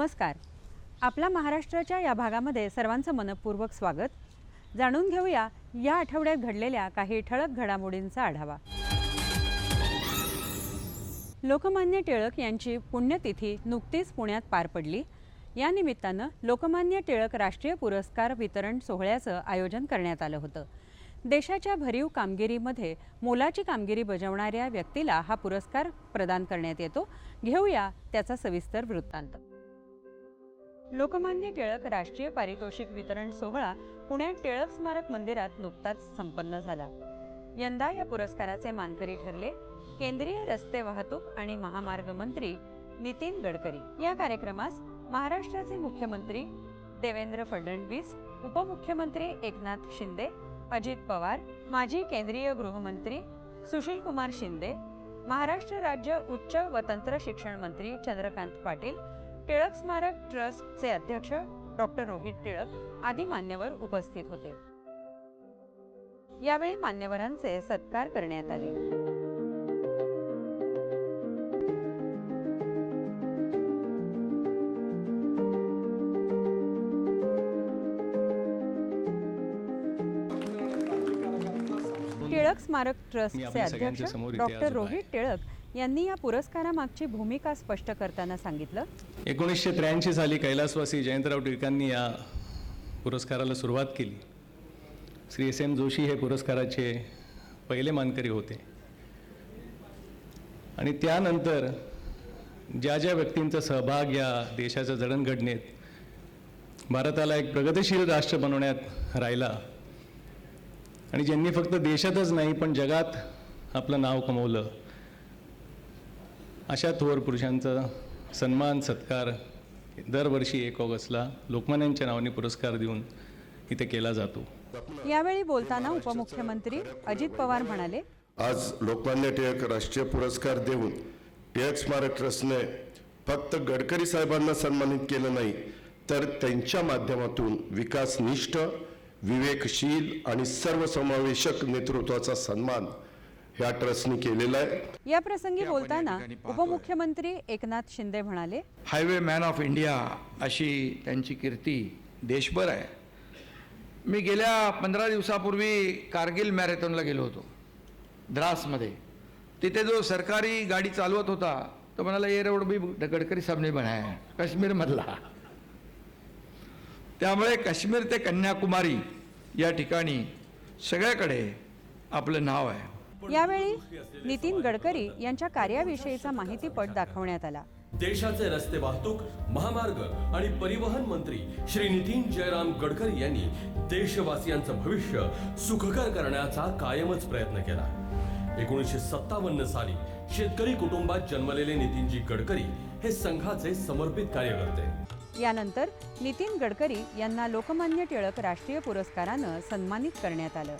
नमस्कार. आपला महाराष्ट्राच्या या भागामध्ये सर्वांचं मनपूर्वक स्वागत. जाणून घेऊया या आठवड्यात घडलेल्या काही ठळक घडामोडींचा आढावा. लोकमान्य टिळक यांची पुण्यतिथी नुकतीच पुण्यात पार पडली. या निमित्तानं लोकमान्य टिळक राष्ट्रीय पुरस्कार वितरण सोहळ्याचं आयोजन करण्यात आलं होतं. देशाच्या भरीव कामगिरीमध्ये मोलाची कामगिरी बजावणाऱ्या व्यक्तीला हा पुरस्कार प्रदान करण्यात येतो. घेऊया त्याचा सविस्तर वृत्तांत. लोकमान्य टिळक राष्ट्रीय पारितोषिक वितरण सोहळा पुण्यात टिळक स्मारक मंदिरात नुकताच संपन्न झाला. यंदा या पुरस्काराचे मानकरी ठरले केंद्रीय रस्ते वाहतूक आणि महामार्ग मंत्री नितीन गडकरी. या कार्यक्रमास महाराष्ट्राचे मुख्यमंत्री देवेंद्र फडणवीस उपमुख्यमंत्री एकनाथ शिंदे अजित पवार माजी केंद्रीय गृहमंत्री सुशील कुमार शिंदे महाराष्ट्र राज्य उच्च व तंत्र शिक्षण मंत्री चंद्रकांत पाटील टिळक स्मारक ट्रस्टचे अध्यक्ष डॉक्टर रोहित टिळक आदी मान्यवर उपस्थित होते. यावेळी मान्यवरांचे सत्कार करण्यात आले. टिळक स्मारक ट्रस्टचे अध्यक्ष डॉक्टर रोहित टिळक यांनी या पुरस्कारामागची भूमिका स्पष्ट करताना सांगितलं. एकोणीसशे त्र्याऐंशी साली कैलासवासी जयंतराव टिळकांनी या पुरस्काराला सुरुवात केली. श्री एस एम जोशी हे पुरस्काराचे पहिले मानकरी होते. आणि त्यानंतर ज्या ज्या व्यक्तींचा सहभाग या देशाच्या जडणघडणीत भारताला एक प्रगतिशील राष्ट्र बनवण्यात राहिला आणि ज्यांनी फक्त देशातच नाही पण जगात आपलं नाव कमवलं अशा थोर पुरुषांचा सन्मान सत्कार दरवर्षी एक ऑगस्टला लोकमान्यांच्या नावाने पुरस्कार देऊन इथे केला जातो. यावेळी बोलताना उपमुख्यमंत्री अजित पवार म्हणाले आज लोकमान्य टिळक राष्ट्रीय पुरस्कार देऊन टिळक स्मारक ट्रस्टने फक्त गडकरी साहेबांना सन्मानित केलं नाही तर त्यांच्या माध्यमातून विकासनिष्ठ विवेकशील आणि सर्वसमावेशक नेतृत्वाचा सन्मान ह्या ट्रस्टने केलेला आहे. या प्रसंगी बोलताना उपमुख्यमंत्री एकनाथ शिंदे म्हणाले हायवे मॅन ऑफ इंडिया अशी त्यांची कीर्ती देशभर आहे. मी गेल्या पंधरा दिवसापूर्वी कारगिल मॅरेथॉनला गेलो होतो द्रासमध्ये. तिथे जो सरकारी गाडी चालवत होता तो म्हणाला ये रोड भी गडकरी साहेबने बनाया है काश्मीरमधला. त्यामुळे काश्मीर ते कन्याकुमारी या ठिकाणी सगळ्याकडे आपलं नाव आहे. यावेळी नितीन गडकरी यांच्या कार्याविषयीचा माहितीपट दाखवण्यात आला. देशाचे रस्ते वाहतूक महामार्ग आणि परिवहन मंत्री श्री नितीन जयराम गडकरी यांनी देशवासियांचं भविष्य सुखकर करण्याचा कायमच प्रयत्न केला. एकोणीसशे सत्तावन्न साली शेतकरी कुटुंबात जन्मलेले नितीनजी गडकरी हे संघाचे समर्पित कार्यकर्ते. यानंतर नितीन गडकरी यांना लोकमान्य टिळक राष्ट्रीय पुरस्कारानं सन्मानित करण्यात आलं.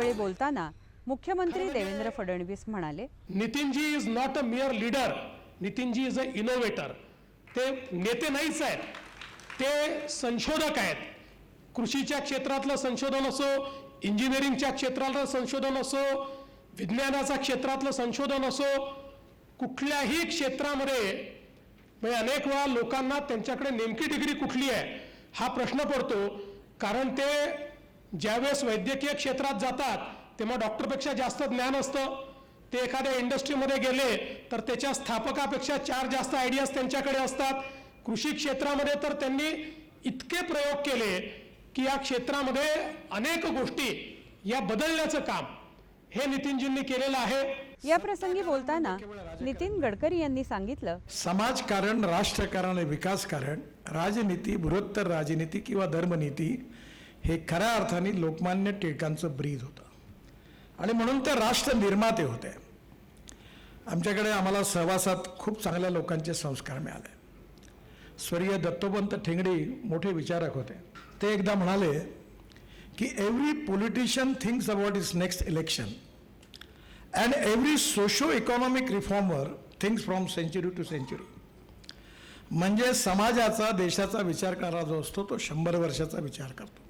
यावेळी बोलताना मुख्यमंत्री देवेंद्र फडणवीस म्हणाले Nitinji is not a mere leader Nitinji is a innovator ते नेते नाहीच आहेत. ते संशोधक आहेत. कृषीच्या क्षेत्रातलं संशोधन असो इंजिनिअरिंगच्या क्षेत्रातलं संशोधन असो विज्ञानाच्या क्षेत्रातलं संशोधन असो कुठल्याही क्षेत्रामध्ये म्हणजे अनेक वेळा लोकांना त्यांच्याकडे नेमकी डिग्री कुठली आहे हा प्रश्न पडतो. कारण ते ज्यावेळेस वैद्यकीय क्षेत्रात जातात तेव्हा डॉक्टरपेक्षा जास्त ज्ञान असतं. ते एखाद्या इंडस्ट्रीमध्ये गेले तर त्याच्या स्थापकापेक्षा चार जास्त आयडियाज त्यांच्याकडे असतात. कृषी क्षेत्रामध्ये तर त्यांनी इतके प्रयोग केले की या क्षेत्रामध्ये अनेक गोष्टी या बदलण्याचं काम हे नितीनजींनी केलेलं आहे. या प्रसंगी बोलताना नितीन गडकरी यांनी सांगितलं. समाजकारण राष्ट्रकारण विकासकारण राजनीती बृहत्तर राजनीती किंवा धर्मनीती हे खऱ्या अर्थाने लोकमान्य टिळकांचं ब्रीद होतं. आणि म्हणून ते राष्ट्र निर्माते होते. आमच्याकडे आम्हाला सहवासात खूप चांगल्या लोकांचे संस्कार मिळाले. स्वर्गीय दत्तोपंत ठेंगडी मोठे विचारक होते. ते एकदा म्हणाले की every politician thinks about is next election and every socio economic reformer thinks from century to century म्हणजे समाजाचा देशाचा विचार करणारा जो असतो तो शंभर वर्षाचा विचार करतो.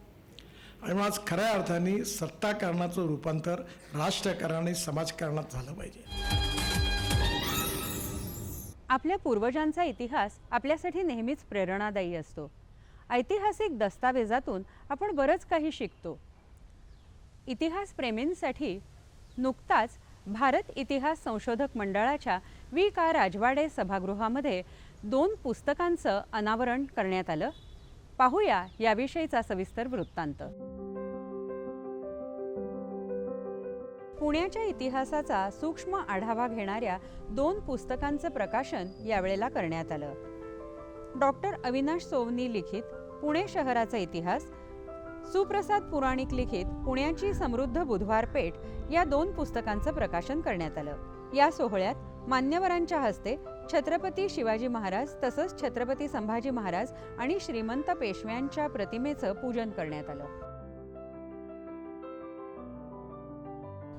आणि आज खऱ्या अर्थाने सत्ताकारणाचं रूपांतर राष्ट्रकरण आणि समाजकारणात झालं पाहिजे. आपल्या पूर्वजांचा इतिहास आपल्यासाठी नेहमीच प्रेरणादायी असतो. ऐतिहासिक दस्तावेजातून आपण बरंच काही शिकतो. इतिहास प्रेमींसाठी नुकताच भारत इतिहास संशोधक मंडळाच्या वी का राजवाडे सभागृहामध्ये दोन पुस्तकांचं अनावरण करण्यात आलं. पाहूया याविषयीचा सविस्तर वृत्तांत. पुण्याच्या इतिहासाचा सूक्ष्म आढावा घेणाऱ्या दोन पुस्तकांचं प्रकाशन यावेळेला करण्यात आलं. डॉक्टर अविनाश सोवनी लिखित पुणे शहराचा इतिहास. सुप्रसाद पुराणिक लिखित पुण्याची समृद्ध बुधवार पेठ या दोन पुस्तकांचं प्रकाशन करण्यात आलं. या सोहळ्यात मान्यवरांच्या हस्ते छत्रपती शिवाजी महाराज तसंच छत्रपती संभाजी महाराज आणि श्रीमंत पेशव्यांच्या प्रतिमेचं पूजन करण्यात आलं.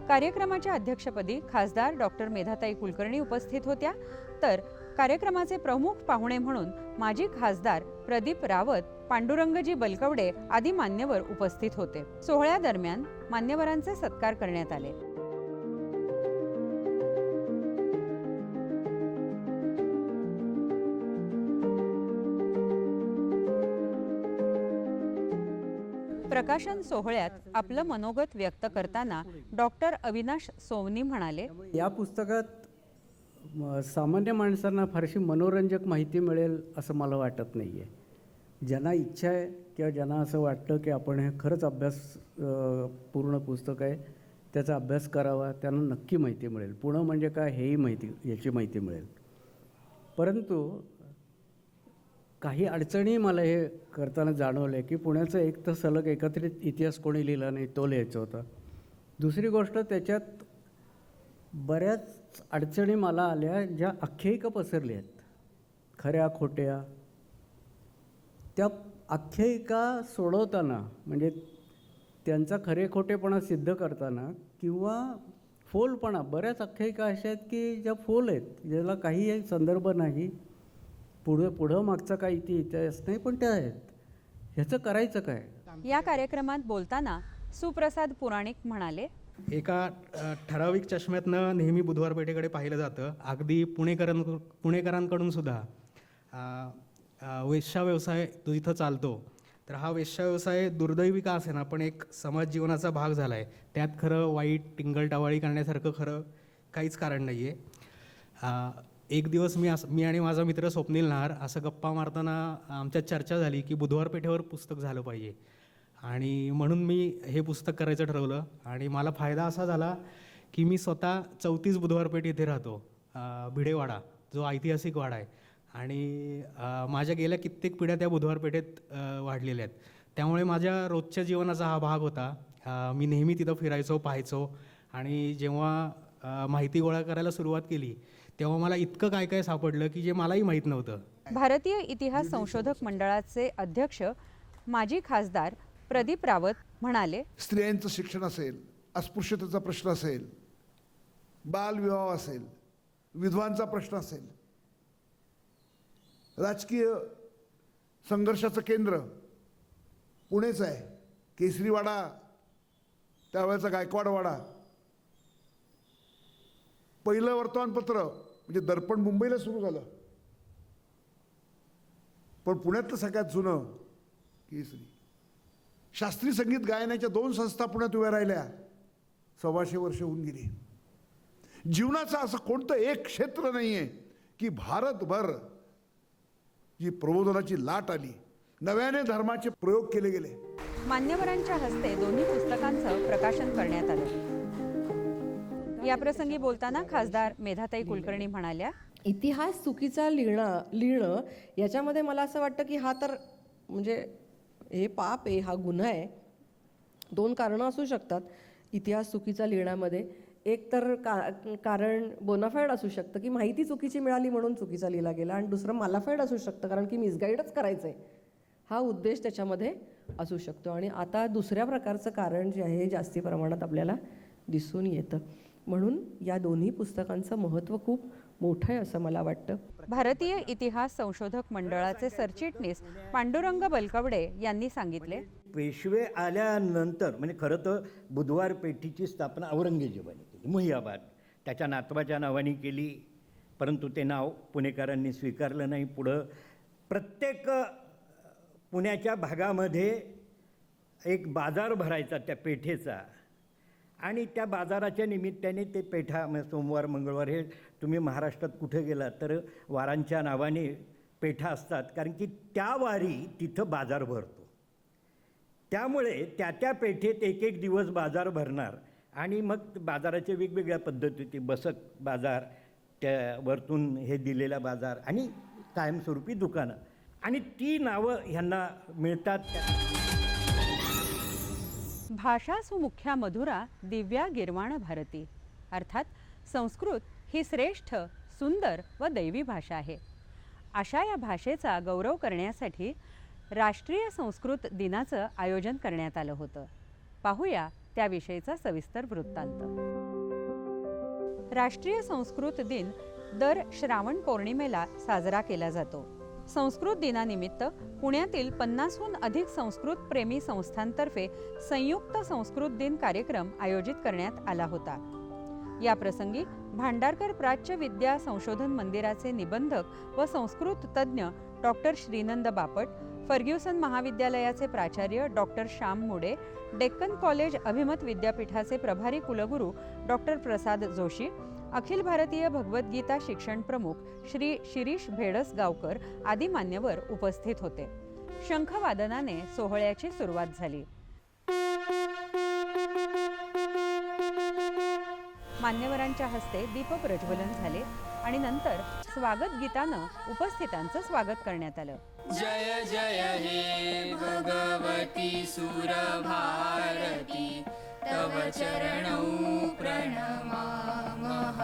कार्यक्रमाच्या अध्यक्षपदी खासदार डॉक्टर मेधाताई कुलकर्णी उपस्थित होत्या. तर कार्यक्रमाचे प्रमुख पाहुणे म्हणून माजी खासदार प्रदीप रावत पांडुरंगजी बलकवडे आदी मान्यवर उपस्थित होते. सोहळ्यादरम्यान मान्यवरांचे सत्कार करण्यात आले. प्रकाशन सोहळ्यात आपलं मनोगत व्यक्त करताना डॉक्टर अविनाश सोवनी म्हणाले या पुस्तकात सामान्य माणसांना फारशी मनोरंजक माहिती मिळेल असं मला वाटत नाही आहे ज्यांना इच्छा आहे किंवा ज्यांना असं वाटतं की आपण हे खरंच अभ्यास पूर्ण पुस्तक आहे त्याचा अभ्यास करावा त्यांना नक्की माहिती मिळेल. पुणं म्हणजे काय हेही माहिती याची माहिती मिळेल. परंतु काही अडचणी मला हे करताना जाणवल्या की पुण्याचं एक तर सलग एकत्रित इतिहास कोणी लिहिला नाही तो लिहायचा होता. दुसरी गोष्ट त्याच्यात बऱ्याच अडचणी मला आल्या ज्या आख्यायिका पसरल्या आहेत. खऱ्या खोट्या. त्या आख्यायिका सोडवताना म्हणजे त्यांचा खरे खोटेपणा सिद्ध करताना किंवा फोलपणा बऱ्याच आख्यायिका अशा आहेत की ज्या फोल आहेत ज्याला काही संदर्भ नाही. पुढं पुढं मागचा काही इथे इतिहास नाही पण त्या आहेत. ह्याचं करायचं काय? या कार्यक्रमात बोलताना सुप्रसाद पुराणिक म्हणाले एका अ, ठराविक चष्म्यातनं नेहमी बुधवार पेठेकडे पाहिलं जातं. अगदी पुणेकरां पुणेकरांकडून सुद्धा अ, अ, वेश्या व्यवसाय जो इथं चालतो. तर हा वेश्या व्यवसाय दुर्दैवी का असेना पण एक समाज जीवनाचा भाग झाला आहे त्यात खरं वाईट टिंगलटावाळी करण्यासारखं खरं काहीच कारण नाही आहे एक दिवस मी असं मी आणि माझा मित्र स्वप्नील नहार असं गप्पा मारताना आमच्यात चर्चा झाली की बुधवार पेठेवर पुस्तक झालं पाहिजे. आणि म्हणून मी हे पुस्तक करायचं ठरवलं. आणि मला फायदा असा झाला की मी स्वतः चौतीस बुधवारपेठ इथे राहतो भिडेवाडा जो ऐतिहासिक वाडा आहे. आणि माझ्या गेल्या कित्येक पिढ्या त्या बुधवारपेठेत वाढलेल्या आहेत. त्यामुळे माझ्या रोजच्या जीवनाचा हा भाग होता. मी नेहमी तिथं फिरायचो पाहायचो. आणि जेव्हा माहिती गोळा करायला सुरुवात केली तेव्हा मला इतकं काय काय सापडलं की जे मलाही माहीत नव्हतं. भारतीय इतिहास संशोधक मंडळाचे अध्यक्ष माजी खासदार प्रदीप रावत म्हणाले स्त्रियांचं शिक्षण असेल अस्पृश्यतेचा प्रश्न असेल बालविवाह असेल विधवांचा प्रश्न असेल राजकीय संघर्षाचं केंद्र पुणेच आहे. केसरीवाडा त्यावेळेचा गायकवाडवाडा. पहिलं वर्तमानपत्र म्हणजे दर्पण मुंबईला सुरू झालं. पण पुण्यातलं सगळ्यात जुनं केसरी. शास्त्रीय संगीत गायनाच्या दोन संस्था पुण्यात उभ्या राहिल्या. सव्वाशे वर्ष होऊन गेली. जीवनाचं असं कोणतं एक क्षेत्र नाही आहे की भारतभर जी प्रबोधनाची लाट आली नव्याने धर्माचे प्रयोग केले गेले. मान्यवरांच्या हस्ते दोन्ही पुस्तकांचं प्रकाशन करण्यात आलं. याप्रसंगी बोलताना खासदार मेधाताई कुलकर्णी म्हणाल्या इतिहास चुकीचा लिहिणं लिहिणं याच्यामध्ये मला असं वाटतं की हा तर म्हणजे हे पाप आहे हा गुन्हा आहे. दोन कारणं असू शकतात इतिहास चुकीचा लिहिण्यामध्ये. एक तर का कारण बोनाफाईड असू शकतं की माहिती चुकीची मिळाली म्हणून चुकीचा लिहिला गेला आणि दुसरं मालाफाईड असू शकतं कारण की मिसगाईडच करायचं आहे हा उद्देश त्याच्यामध्ये असू शकतो आणि आता दुसऱ्या प्रकारचं कारण जे आहे हे जास्ती प्रमाणात आपल्याला दिसून येतं. म्हणून या दोन्ही पुस्तकांचं महत्त्व खूप मोठं आहे असं मला वाटतं. भारतीय इतिहास संशोधक मंडळाचे सरचिटणीस पांडुरंग बलकवडे यांनी सांगितले. पेशवे आल्यानंतर म्हणजे खरं तर बुधवार पेठीची स्थापना औरंगजेबाने केली मुहियाबाद. त्याच्या नातवाच्या नावाने केली परंतु ते नाव पुणेकरांनी स्वीकारलं नाही. पुढं प्रत्येक पुण्याच्या भागामध्ये एक बाजार भरायचा त्या पेठेचा. आणि त्या बाजाराच्या निमित्ताने ते पेठा म्हणजे सोमवार मंगळवार हे तुम्ही महाराष्ट्रात कुठे गेलात तर वारांच्या नावाने पेठा असतात. कारण की त्या वारी तिथं बाजार भरतो. त्यामुळे त्या त्या पेठेत एक एक दिवस बाजार भरणार आणि मग बाजाराच्या वेगवेगळ्या पद्धतीचे बसक बाजार त्या वरतून हे दिलेला बाजार आणि कायमस्वरूपी दुकानं. आणि ती नावं ह्यांना मिळतात. त्या भाषा सुमुख्या मधुरा दिव्या गिरवाण भारती. अर्थात संस्कृत ही श्रेष्ठ सुंदर व दैवी भाषा आहे. अशा या भाषेचा गौरव करण्यासाठी राष्ट्रीय संस्कृत दिनाचं आयोजन करण्यात आलं होतं. पाहूया त्याविषयीचा सविस्तर वृत्तांत. राष्ट्रीय संस्कृत दिन दर श्रावण पौर्णिमेला साजरा केला जातो. संस्कृत दिनानिमित्त पुण्यातील पन्नासहून अधिक संस्कृत प्रेमी संस्थांतर्फे संयुक्त संस्कृत दिन कार्यक्रम आयोजित करण्यात आला होता. या प्रसंगी भांडारकर प्राच्य विद्या संशोधन मंदिराचे निबंधक व संस्कृत तज्ज्ञ डॉक्टर श्रीनंद बापट फर्ग्युसन महाविद्यालयाचे प्राचार्य डॉक्टर श्याम मुडे डेक्कन कॉलेज अभिमत विद्यापीठाचे प्रभारी कुलगुरू डॉक्टर प्रसाद जोशी अखिल भारतीय भगवद्गीता शिक्षण प्रमुख श्री शिरीष भेडस गावकर आदी मान्यवर उपस्थित होते. शंखवादनाने सोहळ्याची सुरुवात झाली. मान्यवरांच्या हस्ते दीप प्रज्वलन झाले आणि नंतर स्वागत गीतानं उपस्थितांचं स्वागत करण्यात आलं. जय जय हे भगवती सुरभारती. तव चरणौ प्रणमामः।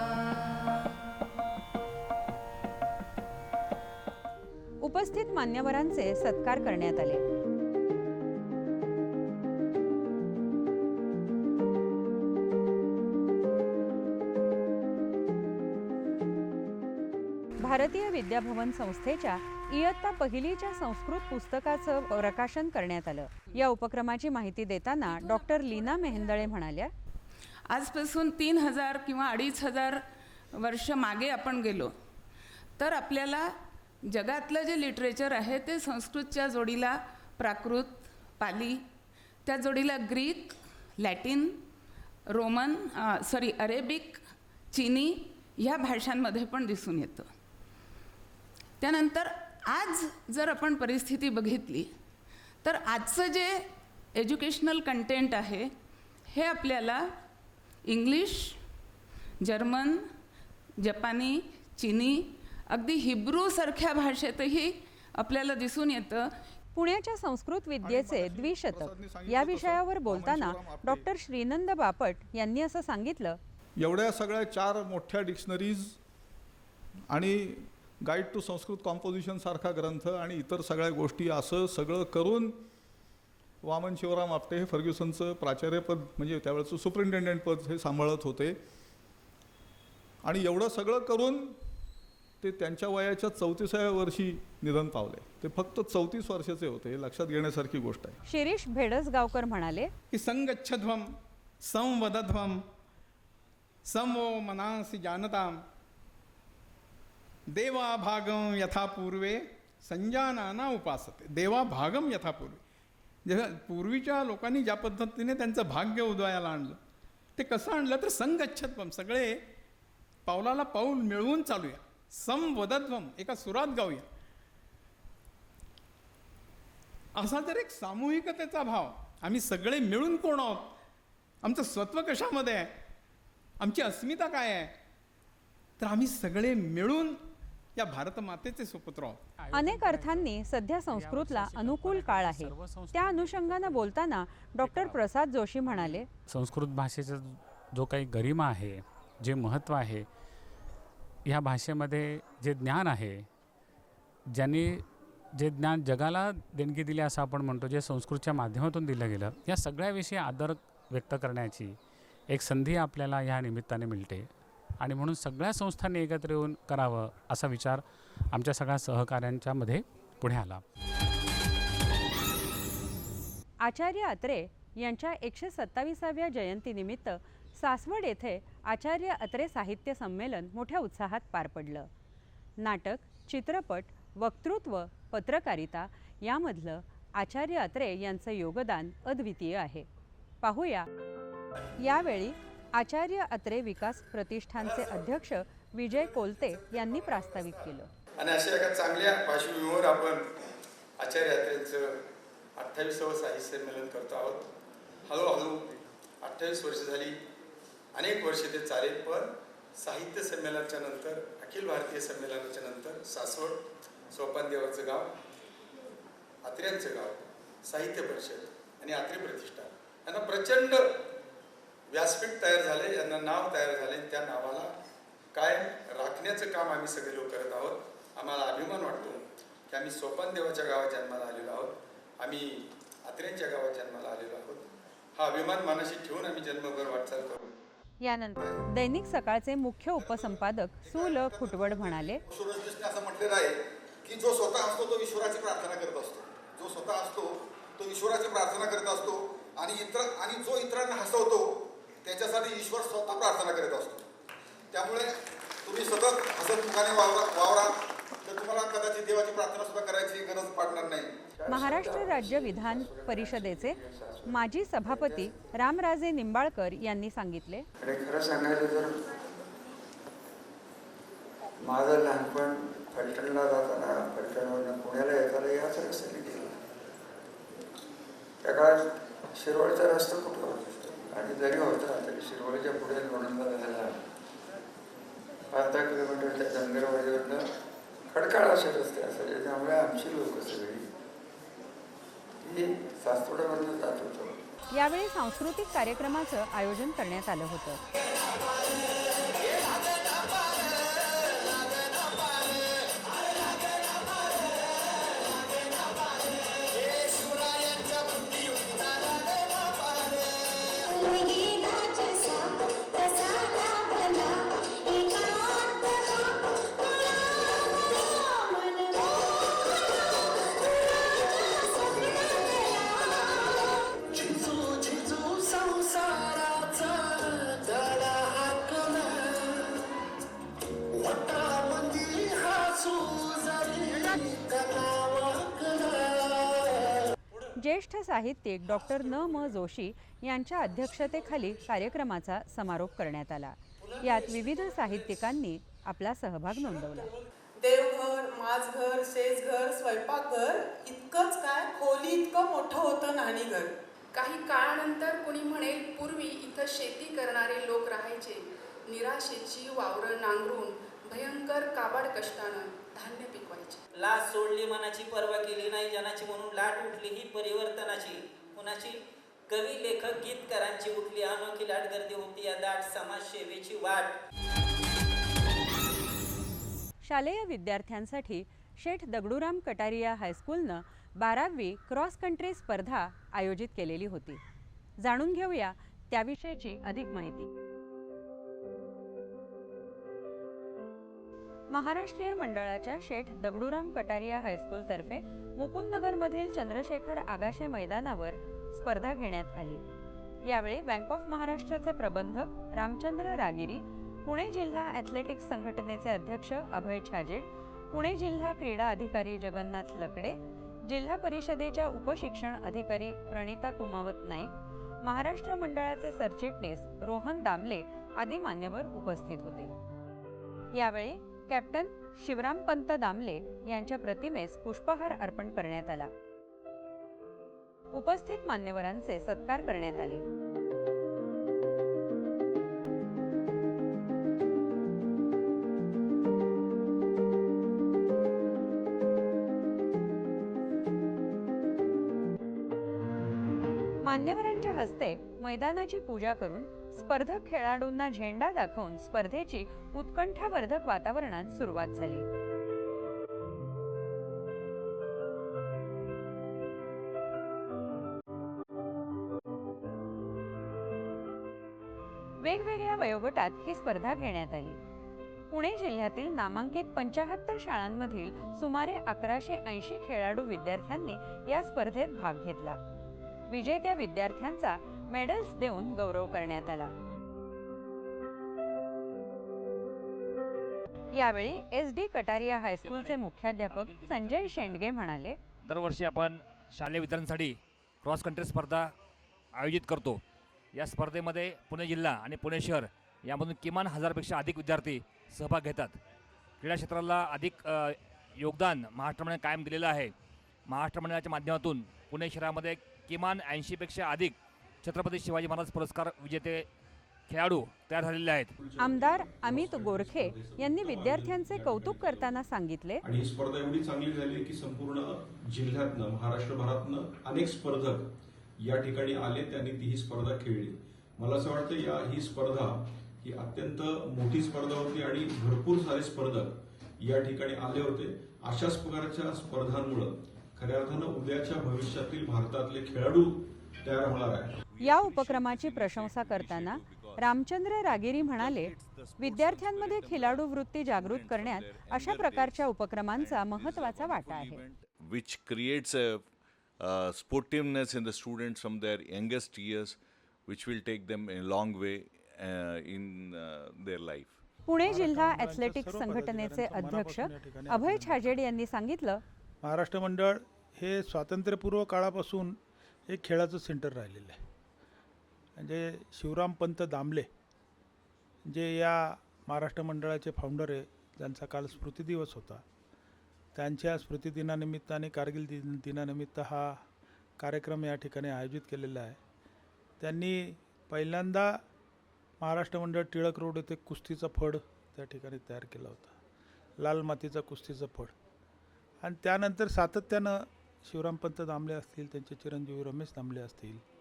उपस्थित मान्यवरांचे सत्कार करण्यात आले. भारतीय विद्याभवन संस्थेच्या इयत्ता पहिलीच्या संस्कृत पुस्तकाचं प्रकाशन करण्यात आलं. या उपक्रमाची माहिती देताना डॉक्टर लीना मेहेंदळे म्हणाल्या आजपासून तीन हजार किंवा अडीच हजार वर्ष मागे आपण गेलो तर आपल्याला जगातलं जे लिटरेचर आहे ते संस्कृतच्या जोडीला प्राकृत पाली त्या जोडीला Greek Latin Roman sorry Arabic चिनी ह्या भाषांमध्ये पण दिसून येतं. त्यानंतर आज जर आपण परिस्थिती बघितली तर आजचं जे एज्युकेशनल कंटेंट आहे हे आपल्याला इंग्लिश जर्मन जपानी चिनी अगदी हिब्रूसारख्या भाषेतही आपल्याला दिसून येतं. पुण्याच्या संस्कृत विद्येचे द्विशतक. या विषयावर बोलताना डॉक्टर श्रीनंद बापट यांनी असं सांगितलं. एवढ्या सगळ्या चार मोठ्या डिक्शनरीज आणि गाईड टू संस्कृत कॉम्पोजिशन सारखा ग्रंथ आणि इतर सगळ्या गोष्टी असं सगळं करून वामन शिवराम आपटे हे फर्ग्युसनचं प्राचार्यपद म्हणजे त्यावेळेचं सुपरिंटेंडंट पद हे सांभाळत होते. आणि एवढं सगळं करून ते त्यांच्या वयाच्या चौतीसाव्या वर्षी निधन पावले. ते फक्त चौतीस वर्षाचे होते हे लक्षात घेण्यासारखी गोष्ट आहे. शिरीष भेडसगावकर म्हणाले की संगच्छध्वम संवदध्वम समो मनांसी जानताम देवाभागम यथापूर्वे संजानाना उपासते. देवाभागम यथापूर्वे. जेव्हा पूर्वीच्या लोकांनी ज्या पद्धतीने त्यांचं भाग्य उदयाला आणलं ते कसं आणलं तर संगच्छत्वम सगळे पावलाला पाऊल मिळवून चालूया. संवदध्वम एका सुरात गाऊया. असा जर एक सामूहिकतेचा भाव. आम्ही सगळे मिळून कोण आहोत? आमचं स्वत्व कशामध्ये आहे? आमची अस्मिता काय आहे? तर आम्ही सगळे मिळून या भारतमातेचे सुपुत्र आहोत. अनेक अर्थांनी सध्या संस्कृतला अनुकूल काळ आहे. त्या अनुषंगानं बोलताना डॉक्टर प्रसाद जोशी म्हणाले संस्कृत भाषेचा जो काही गरिमा आहे जे महत्त्व आहे ह्या भाषेमध्ये जे ज्ञान आहे ज्यांनी जे ज्ञान जगाला देणगी दिली असं आपण म्हणतो जे संस्कृतच्या माध्यमातून दिलं गेलं या सगळ्याविषयी आदर व्यक्त करण्याची एक संधी आपल्याला ह्या निमित्ताने मिळते. आणि म्हणून सगळ्या संस्थांनी एकत्र येऊन करावं असा विचार आमच्या सगळ्या सहकाऱ्यांच्यामध्ये पुढे आला. आचार्य अत्रे यांच्या एकशे सत्ताविसाव्या जयंतीनिमित्त सासवड येथे आचार्य अत्रे साहित्य संमेलन मोठ्या उत्साहात पार पडलं. नाटक चित्रपट वक्तृत्व पत्रकारिता यामधलं आचार्य अत्रे यांचं योगदान अद्वितीय आहे. पाहूया. यावेळी आचार्य अत्रे विकास प्रतिष्ठानचे अध्यक्ष विजय कोलते यांनी प्रास्ताविक केलं. आणि अशा एका चांगल्या पार्श्वभूमीवर आपण आचार्य यात्रेचं अठ्ठावीसावं साहित्य संमेलन करतो आहोत. हळूहळू अठ्ठावीस वर्ष झाली. अनेक वर्ष ते चालेल पण साहित्य संमेलनाच्या नंतर अखिल भारतीय संमेलनाच्या नंतर सासवड सोपानदेवाचं गाव आत्र्यांचं गाव साहित्य परिषद आणि आत्रे प्रतिष्ठान यांना प्रचंड व्यासपीठ तयार झाले यांना नाव तयार झाले त्या नावाला कायम राखण्याचं काम आम्ही सगळे लोक करत आहोत. आम्हाला अभिमान वाटतो की आम्ही सोपान देवाच्या गावात जन्माला आलेलो आहोत. आम्ही आत्र्यांच्या गावात जन्माला आलेलो आहोत. हा अभिमान मनाशी ठेवून आम्ही जन्मभर वाटचाल करू. यानंतर दैनिक सकाळचे मुख्य उपसंपादक सु ल खुटवड म्हणाले सूरजकृष्ण असं म्हटलेलं आहे की जो स्वतः असतो तो ईश्वराची प्रार्थना करत असतो. जो स्वतः असतो तो ईश्वराची प्रार्थना करत असतो आणि इतर आणि जो इतरांना हसवतो त्याच्यासाठी ईश्वर स्वतः प्रार्थना करत असतो. त्यामुळे तुम्ही सतत हसत मुखाने वावरा वावरा. तर तुम्हाला कदाचित देवाची प्रार्थना सुद्धा करायची गरज पडणार नाही. महाराष्ट्र राज्य विधान परिषदेचे माजी सभापती रामराजे निंबाळकर यांनी सांगितले. खरं सांगायचं तर माझं लहानपण फलटणला जाताना फलटणवरनं पुण्याला येताना याच रस्त्याने गेलं. त्या काळात शिरवळचा रस्ता कुठं होता? आणि जरी होता तरी शिरवळीच्या पुढे लोणंदला झाला. पाच दहा किलोमीटरच्या धनगरवाडीवरनं खडकाळ असे रस्ते असायचे त्यामुळे आमची लोक सगळी ती सासवडावरनं जात होतो. यावेळी सांस्कृतिक कार्यक्रमाचं आयोजन करण्यात आलं होतं. ज्येष्ठ साहित्यिक डॉक्टर न म जोशी यांच्या अध्यक्षतेखाली कार्यक्रमाचा समारोप करण्यात आला. यात विविध साहित्यिकांनी आपला सहभाग नोंदवला. देवघर माझघर शेजघर स्वयंपाकघर इतकंच काय? खोली इतकं मोठं होतं न्हाणीघर काही काळानंतर कोणी म्हणेल पूर्वी इथं शेती करणारे लोक राहायचे. निराशेची वावरं नांगरून भयंकर काबाड कष्टानं धान्य पिकवायचे लाच सोडली मनाची पर्वा केली नाही जनाची म्हणून लाट उठली ही परिवर्तनाची. कुणाची? कवी लेखक गीतकारांची उठली अनोखी लाट गर्दी होती या दाट समाजसेवेची वाट. शालेय विद्यार्थ्यांसाठी शेठ दगडूराम कटारिया हायस्कूलनं बारावी क्रॉस कंट्री स्पर्धा आयोजित केलेली होती. जाणून घेऊया त्याविषयीची अधिक माहिती. महाराष्ट्रीयन मंडळाच्या शेठ दगडूराम कटारिया हायस्कूलतर्फे मुकुंदनगरमधील चंद्रशेखर आगाशे मैदानावर स्पर्धा घेण्यात आली. यावेळी बँक ऑफ महाराष्ट्राचे प्रबंधक रामचंद्र रागिरी पुणे जिल्हा ॲथलेटिक्स संघटनेचे अध्यक्ष अभय छाजेड पुणे जिल्हा क्रीडा अधिकारी जगन्नाथ लकडे जिल्हा परिषदेच्या उपशिक्षण अधिकारी प्रणिता कुमावत नाईक महाराष्ट्र मंडळाचे सरचिटणीस रोहन दामले आदी मान्यवर उपस्थित होते. यावेळी कॅप्टन शिवरामपंत दामले यांच्या प्रतिमेस पुष्पहार अर्पण करण्यात आला. उपस्थित मान्यवरांचे सत्कार करण्यात आले. मान्यवरांच्या हस्ते मैदानाची पूजा करून स्पर्धक खेळाडूंना झेंडा दाखवून स्पर्धेची उत्कंठावर्धक वातावरणात सुरुवात झाली. वेगवेगळ्या वयोगटात ही स्पर्धा घेण्यात आली. पुणे जिल्ह्यातील नामांकित पंचाहत्तर शाळांमधील सुमारे अकराशे ऐंशी खेळाडू विद्यार्थ्यांनी या स्पर्धेत भाग घेतला. विजेत्या विद्यार्थ्यांचा मेडल्स देऊन गौरव करण्यात आला. यावेळी एस डी कटारिया हायस्कूलचे मुख्याध्यापक संजय शेंडगे म्हणाले दरवर्षी आपण शालेय विद्यार्थ्यांसाठी क्रॉस कंट्री स्पर्धा आयोजित करतो. या स्पर्धेमध्ये पुणे जिल्हा आणि पुणे शहर यामधून किमान हजारपेक्षा अधिक विद्यार्थी सहभाग घेतात. क्रीडा क्षेत्राला अधिक योगदान महाराष्ट्र मंडळाने कायम दिलेलं आहे. महाराष्ट्र मंडळाच्या माध्यमातून पुणे शहरामध्ये किमान ऐंशीपेक्षा अधिक छत्रपती शिवाजी महाराज पुरस्कार विजेते खेळाडू तयार झालेले आहेत. आमदार अमित गोरखे यांनी विद्यार्थ्यांचे कौतुक करताना सांगितले. आणि ही स्पर्धा एवढी चांगली झाली की संपूर्ण जिल्ह्यातनं महाराष्ट्रभरातनं अनेक स्पर्धक या ठिकाणी आले त्यांनी ती ही स्पर्धा खेळली. मला असं वाटतं या ही स्पर्धा ही अत्यंत मोठी स्पर्धा होती आणि भरपूर सारे स्पर्धक या ठिकाणी आले होते. अशाच प्रकारच्या स्पर्धांमुळं खऱ्या अर्थानं उद्याच्या भविष्यातील भारतातले खेळाडू तयार होणार आहे या उपक्रमाची प्रशंसा करताना रामचंद्र रागेरी म्हणाले विद्यार्थ्यांमध्ये खिलाडू वृत्ती जागृत करण्यात अशा प्रकारच्या उपक्रमांचा महत्त्वाचा वाटा आहे uh, sportiveness in the students from their youngest years, which will take them a long way uh, in uh, their life. Pune जिल्हा ॲथलेटिक्स संघटनेचे अध्यक्ष अभय छाजेड यांनी सांगितलं महाराष्ट्र मंडळ हे स्वातंत्र्यपूर्व काळापासून एक खेळाचं सेंटर राहिलेलं आहे म्हणजे शिवरामपंत दामले जे या महाराष्ट्र मंडळाचे फाउंडर आहे ज्यांचा काल स्मृतिदिवस होता त्यांच्या स्मृतिदिनानिमित्ताने कारगिल दिन दिनानिमित्त हा कार्यक्रम या ठिकाणी आयोजित केलेला आहे. त्यांनी पहिल्यांदा महाराष्ट्र मंडळ टिळक रोड येथे कुस्तीचा फड त्या ठिकाणी तयार केला होता. लाल मातीचा कुस्तीचा फड. आणि त्यानंतर सातत्यानं शिवरामपंत दामले असतील त्यांचे चिरंजीवी रमेश दामले असतील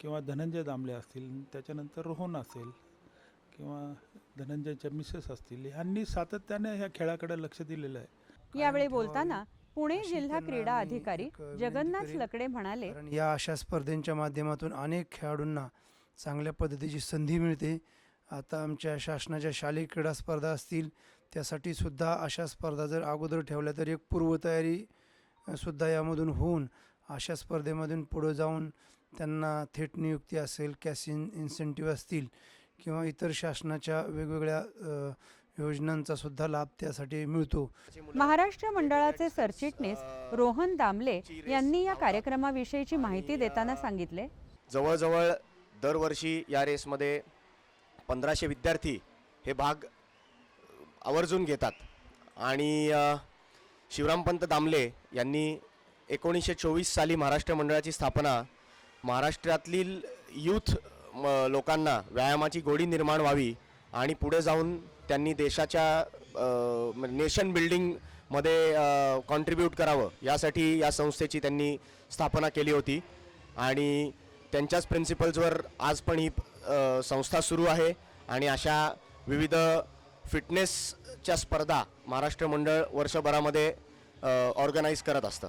किंवा धनंजय दामले असतील त्याच्यानंतर रोहन असेल किंवा धनंजयच्या मिसेस असतील ह्यांनी सातत्याने ह्या खेळाकडे लक्ष दिलेलं आहे. यावेळी बोलताना पुणे जिल्हा क्रीडा अधिकारी जगन्नाथ लकडे म्हणाले कारण या अशा स्पर्धेंच्या माध्यमातून अनेक खेळाडूंना चांगल्या पद्धतीची संधी मिळते. आता आमच्या शासनाच्या शालेय क्रीडा स्पर्धा असतील त्यासाठी सुद्धा अशा स्पर्धा जर अगोदर ठेवल्या तर एक पूर्वतयारी सुद्धा यामधून होऊन अशा स्पर्धेमधून पुढं जाऊन त्यांना थेट नियुक्ती असेल कॅश इन इन्सेंटिव्ह असतील किंवा इतर शासनाच्या वेगवेगळ्या योजनांचा सुद्धा लाभ त्यासाठी मिळतो. महाराष्ट्र मंडळाचे सरचिटणीस रोहन दामले यांनी या कार्यक्रमाविषयीची माहिती देताना सांगितले. जवळजवळ दरवर्षी या रेसमध्ये पंधराशे विद्यार्थी हे भाग आवर्जून घेतात. आणि शिवरामपंत दामले यांनी एकोणीसशे चोवीस साली महाराष्ट्र मंडळाची स्थापना महाराष्ट्रातील यूथ म, लोकांना व्यायामाची गोडी निर्माण व्हावी आणि पुढे जाऊन त्यांनी देशाच्या नेशन बिल्डिंगमध्ये कॉन्ट्रीब्यूट करावं. यासाठी या संस्थेची त्यांनी स्थापना केली होती. आणि त्यांच्याच प्रिन्सिपल्सवर आज पण ही संस्था सुरू आहे. आणि अशा विविध फिटनेसच्या स्पर्धा महाराष्ट्र मंडळ वर्षभरामध्ये ऑर्गनाईज करत असतं.